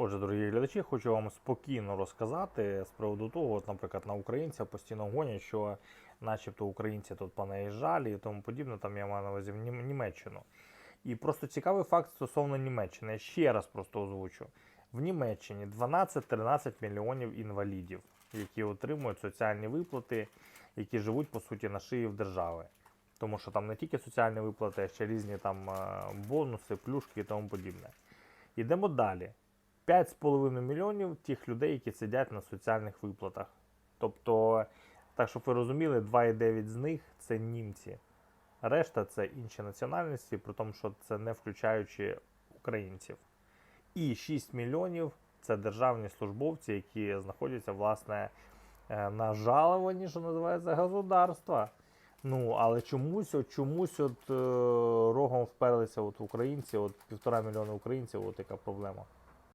Отже, дорогі глядачі, хочу вам спокійно розказати з приводу того, от, наприклад, на українця постійно гонять, що начебто українці тут понаїжджалі і тому подібне, там я маю на увазі Німеччину. І просто цікавий факт стосовно Німеччини. Я ще раз просто озвучу. В Німеччині 12-13 мільйонів інвалідів, які отримують соціальні виплати, які живуть по суті на шиї в держави. Тому що там не тільки соціальні виплати, а ще різні там е, бонуси, плюшки і тому подібне. Йдемо далі. 5,5 мільйонів тих людей, які сидять на соціальних виплатах. Тобто, так щоб ви розуміли, 2,9 з них це німці. Решта це інші національності, при тому, що це не включаючи українців. І 6 мільйонів це державні службовці, які знаходяться, власне, е, на жаловані, що називається, государства. Ну, але чомусь, от чомусь от е, рогом вперлися от українці, от півтора мільйона українців, от яка проблема.